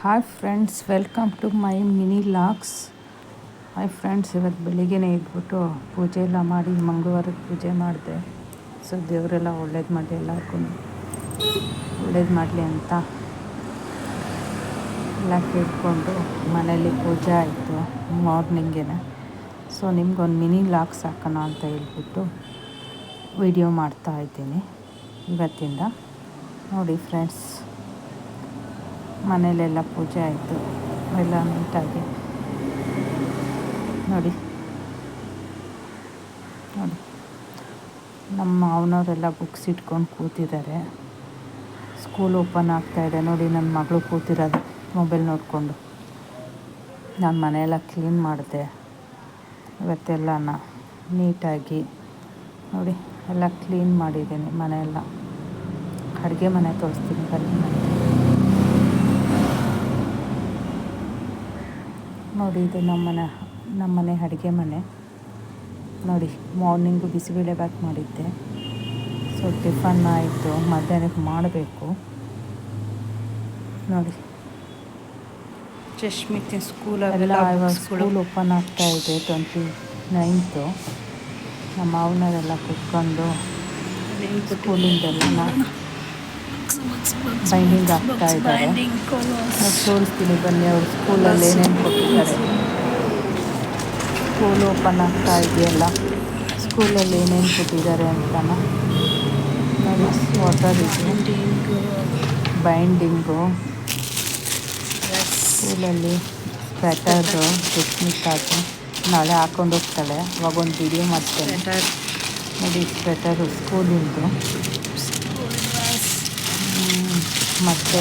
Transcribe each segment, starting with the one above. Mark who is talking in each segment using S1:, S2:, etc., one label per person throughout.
S1: Hi friends welcome to my mini locks hi friends ಇವತ್ತು ಬೆಳಿಗ್ಗೆನೇ ಇದ್ಬಿಟ್ಟು ಪೂಜೆ ಎಲ್ಲ ಮಾಡಿ ಮಂಗಳವಾರಕ್ಕೆ ಪೂಜೆ ಮಾಡಿದೆ. ಸೊ ದೇವರೆಲ್ಲ ಒಳ್ಳೇದು ಮಾಡಿ ಎಲ್ಲರಿಗೂ ಒಳ್ಳೇದು ಮಾಡಲಿ ಅಂತ ಎಲ್ಲ ಕೇಳಿಕೊಂಡು ಮನೇಲಿ ಪೂಜೆ ಆಯಿತು ಮಾರ್ನಿಂಗೇ ಸೊ ನಿಮ್ಗೊಂದು ಮಿನಿ ಲಾಕ್ಸ್ ಹಾಕೋಣ ಅಂತ ಹೇಳ್ಬಿಟ್ಟು ವಿಡಿಯೋ ಮಾಡ್ತಾ ಇದ್ದೀನಿ ಇವತ್ತಿಂದ. ನೋಡಿ ಫ್ರೆಂಡ್ಸ್ ಮನೇಲೆಲ್ಲ ಪೂಜೆ ಆಯಿತು. ಎಲ್ಲ ನೀಟಾಗಿ. ನೋಡಿ. ನೋಡಿ. ನಮ್ಮ ಮಾವನವರೆಲ್ಲ ಬುಕ್ಸ್ ಇಟ್ಕೊಂಡು ಕೂತಿದ್ದಾರೆ. ಸ್ಕೂಲ್ ಓಪನ್ ಆಗ್ತಾಯಿದೆ ನೋಡಿ, ನನ್ನ ಮಗಳು ಕೂತಿರೋದು ಮೊಬೈಲ್ ನೋಡಿಕೊಂಡು. ನಾನು ಮನೆಯೆಲ್ಲ ಕ್ಲೀನ್ ಮಾಡಿದೆ. ಇವತ್ತೆಲ್ಲನ ನೀಟಾಗಿ. ನೋಡಿ, ಎಲ್ಲ ಕ್ಲೀನ್ ಮಾಡಿದ್ದೀನಿ ಮನೆಯೆಲ್ಲ. ಅಡುಗೆ ಮನೆ ತೋರಿಸ್ತೀನಿ, ಬನ್ನಿ. ನೋಡಿ ಇದು ನಮ್ಮನೆ ನಮ್ಮನೆ ಅಡುಗೆ ಮನೆ. ನೋಡಿ ಮಾರ್ನಿಂಗು ಬಿಸಿಬೇಳೆ ಬಾತ್ ಮಾಡಿದ್ದೆ. ಸೊ ಟಿಫನ್ ಆಯಿತು ಮಧ್ಯಾಹ್ನಕ್ಕೆ ಮಾಡಬೇಕು. ನೋಡಿ.
S2: ಚಶ್ಮಿತಿ ಸ್ಕೂಲ್
S1: ಎಲ್ಲ ಇವಾಗ ಸ್ಕೂಲ್ ಓಪನ್ ಆಗ್ತಾ ಇದೆ ಟ್ವೆಂಟಿ ನೈನ್ತು ನಮ್ಮ ಮಾವನವರೆಲ್ಲ ಕುತ್ಕೊಂಡು ಸ್ಕೂಲಿಂದೆಲ್ಲ ಬೈಂಡಿಂಗ್ ಆಗ್ತಾ ಇದ್ದಾರೆ ತೋರಿಸ್ತೀನಿ ಬನ್ನಿ ಅವ್ರು ಸ್ಕೂಲಲ್ಲಿ ಏನೇನು ಕೊಟ್ಟಿದ್ದಾರೆ ಸ್ಕೂಲ್ ಓಪನ್ ಆಗ್ತಾ ಇದೆಯಲ್ಲ ಸ್ಕೂಲಲ್ಲಿ ಏನೇನು ಕೊಟ್ಟಿದ್ದಾರೆ ಅಂತನ ವಾಟರ್ ಇದು ಬೈಂಡಿಂಗು ಸ್ಕೂಲಲ್ಲಿ ಸ್ವೆಟರು ಆಗಿ. ನಾಳೆ ಹಾಕೊಂಡು ಹೋಗ್ತಾಳೆ ಅವಾಗ ಒಂದು ವಿಡಿಯೋ ಮಾಡ್ತೇನೆ. ನೋಡಿ ಸ್ವೆಟರು ಸ್ಕೂಲಿಂದು ಮತ್ತು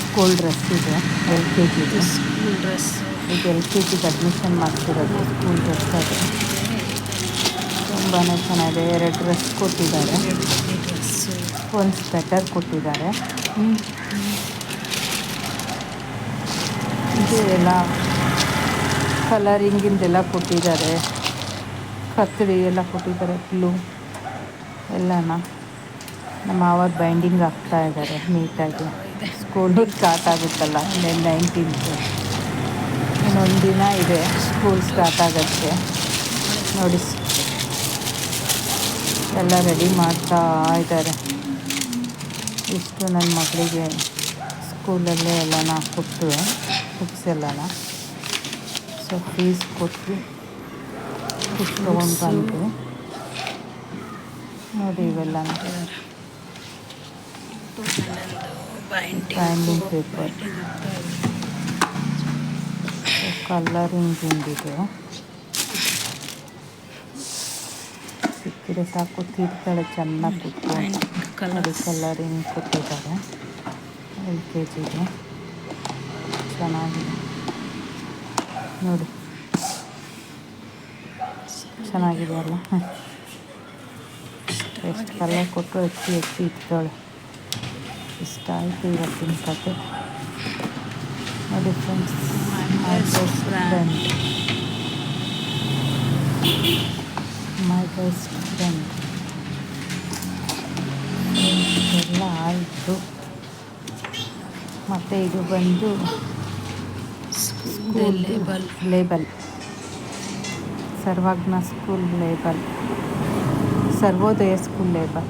S1: ಸ್ಕೂಲ್ ಡ್ರೆಸ್ ಇದೆ ಎಲ್ ಕೆ ಜಿದು
S2: ಸ್ಕೂಲ್ ಡ್ರೆಸ್
S1: ಈಗ ಎಲ್ ಕೆ ಜಿಗೆ ಅಡ್ಮಿಷನ್ ಮಾಡ್ತಿರೋದು ಸ್ಕೂಲ್ ಡ್ರೆಸ್ ಅದು. ತುಂಬಾ ಚೆನ್ನಾಗಿದೆ. ಎರಡು ಡ್ರೆಸ್ ಕೊಟ್ಟಿದ್ದಾರೆ. ಒಂದು ಸ್ವೆಟರ್ ಕೊಟ್ಟಿದ್ದಾರೆ. ಇದು ಎಲ್ಲ ಕಲರಿಂಗಿಂದೆಲ್ಲ ಕೊಟ್ಟಿದ್ದಾರೆ. ಕತ್ತರಿ ಎಲ್ಲ ಕೊಟ್ಟಿದ್ದಾರೆ ಬ್ಲೂ ಎಲ್ಲನ. ನಮ್ಮ ಅವಾಗ ಬೈಂಡಿಂಗ್ ಆಗ್ತಾ ಇದ್ದಾರೆ ನೀಟಾಗಿ ಸ್ಕೂಲು ಸ್ಟಾರ್ಟ್ ಆಗುತ್ತಲ್ಲ ನೈನ್ಟೀನ್ತು ಇನ್ನೊಂದು ದಿನ ಇದೆ ಸ್ಕೂಲ್ ಸ್ಟಾರ್ಟ್ ಆಗುತ್ತೆ ನೋಡಿ, ಎಲ್ಲ ರೆಡಿ ಮಾಡ್ತಾ ಇದ್ದಾರೆ ಇಷ್ಟು ನನ್ನ ಮಗಳಿಗೆ ಸ್ಕೂಲಲ್ಲೇ ಎಲ್ಲನ ಕೊಟ್ಟು ಬುಕ್ಸ್ ಎಲ್ಲನ. ಸೊ ಫೀಸ್ ಕೊಟ್ಟು ಬುಕ್ಸ್ ತೊಗೊಂಡು ಬಂದು ನೋಡಿ ಇವೆಲ್ಲ ಬೈಂಡಿಂಗ್ ಪೇಪರ್ ಕಲರಿಂಗ್ ಇಂದಿದೆ ಸಿಕ್ಕಿದ್ರೆ ಸಾಕು ತೀರ್ತಾಳೆ ಚೆನ್ನಾಗಿ ಕುತ್ಕೊಂಡು ಕಲರಿಂಗ್ ಕೊಟ್ಟಿದ್ದಾರೆ ಎಲ್ ಕೆ ಜಿಗೆ ಚೆನ್ನಾಗಿದೆ. ನೋಡಿ ಚೆನ್ನಾಗಿದೆ ಅಲ್ಲ? ಎಷ್ಟು ಕಲರ್ ಕೊಟ್ಟು ಹೆಚ್ಚಿ ಹೆಚ್ಚಿ ಇಟ್ಟಾಳೆ ಇಷ್ಟ ಆಯಿತು ಇವತ್ತಿನ ಕತೆ. ನೋಡಿ friends my best friend my best friend ಎಲ್ಲ ಆಯಿತು. ಮತ್ತು ಇದು ಬಂದು school label label Sarvajna school label Sarvodaya school label